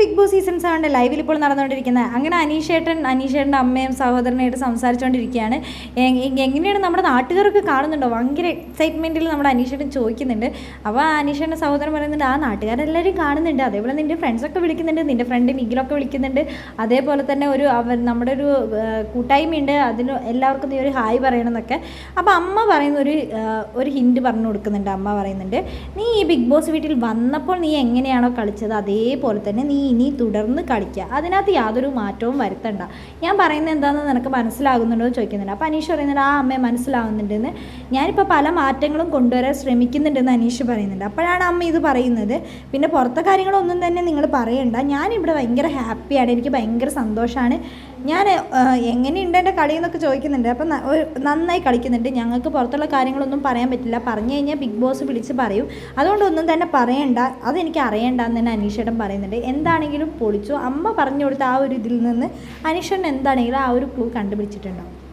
Big boss season സെവന്റെ ലൈവിൽ ഇപ്പോൾ നടന്നുകൊണ്ടിരിക്കുന്നത്. അങ്ങനെ അനീഷേട്ടൻ അനീഷേട്ടന്റെ അമ്മയും സഹോദരനായിട്ട് സംസാരിച്ചുകൊണ്ടിരിക്കുകയാണ്. എങ്ങനെയാണ് നമ്മുടെ നാട്ടുകാരൊക്കെ കാണുന്നുണ്ടോ? ഭയങ്കര എക്സൈറ്റ്മെന്റിൽ നമ്മുടെ അനീഷേട്ടൻ ചോദിക്കുന്നുണ്ട്. അപ്പോൾ അനീഷേട്ടന്റെ സഹോദരൻ പറയുന്നുണ്ട് ആ നാട്ടുകാരെല്ലാവരും കാണുന്നുണ്ട്. അതേപോലെ നിന്റെ ഫ്രണ്ട്സൊക്കെ വിളിക്കുന്നുണ്ട്. നിന്റെ ഫ്രണ്ട് നിഖിലൊക്കെ വിളിക്കുന്നുണ്ട്. അതേപോലെ തന്നെ ഒരു അവർ നമ്മുടെ ഒരു കൂട്ടായ്മയുണ്ട്. അതിന് എല്ലാവർക്കും നീ ഒരു ഹായ് പറയണമെന്നൊക്കെ. അപ്പോൾ അമ്മ പറയുന്ന ഒരു ഒരു ഹിൻഡ് പറഞ്ഞു കൊടുക്കുന്നുണ്ട്. അമ്മ പറയുന്നുണ്ട് നീ ഈ ബിഗ് ബോസ് വീട്ടിൽ വന്നപ്പോൾ നീ എങ്ങനെയാണോ കളിച്ചത്? അതേപോലെ തന്നെ നീ ഇനി തുടർന്ന് കളിക്കുക. അതിനകത്ത് യാതൊരു മാറ്റവും വരുത്തണ്ട. ഞാൻ പറയുന്നത് എന്താണെന്ന് നിനക്ക് മനസ്സിലാകുന്നുണ്ടോ എന്ന് ചോദിക്കുന്നുണ്ട് അപ്പോൾ അനീഷ് പറയുന്നുണ്ട് ആ അമ്മയെ മനസ്സിലാവുന്നുണ്ടെന്ന്. ഞാനിപ്പോൾ പല മാറ്റങ്ങളും കൊണ്ടുവരാൻ ശ്രമിക്കുന്നുണ്ടെന്ന് അനീഷ് പറയുന്നുണ്ട്. അപ്പോഴാണ് അമ്മ ഇത് പറയുന്നത്. പിന്നെ പുറത്തെ കാര്യങ്ങളൊന്നും തന്നെ നിങ്ങൾ പറയണ്ട. ഞാനിവിടെ ഭയങ്കര ഹാപ്പിയാണ് എനിക്ക് ഭയങ്കര സന്തോഷമാണ്. ഞാൻ എങ്ങനെയുണ്ട് എന്റെ കളി എന്നൊക്കെ ചോദിക്കുന്നുണ്ട്. അപ്പം നന്നായി കളിക്കുന്നുണ്ട്. ഞങ്ങൾക്ക് പുറത്തുള്ള കാര്യങ്ങളൊന്നും പറയാൻ പറ്റില്ല. പറഞ്ഞു കഴിഞ്ഞാൽ ബിഗ് ബോസ് വിളിച്ച് പറയും. അതുകൊണ്ടൊന്നും തന്നെ പറയണ്ട. അതെനിക്ക് അറിയണ്ട എന്ന് തന്നെ അനീഷേട്ടൻ പറയുന്നുണ്ട്. എന്താണെങ്കിലും പൊളിച്ചു. അമ്മ പറഞ്ഞു കൊടുത്ത ആ ഒരു ഇതിൽ നിന്ന് അനീഷേട്ടൻ എന്താണെങ്കിലും ആ ഒരു ക്ലൂ കണ്ടുപിടിച്ചിട്ടുണ്ടാവും.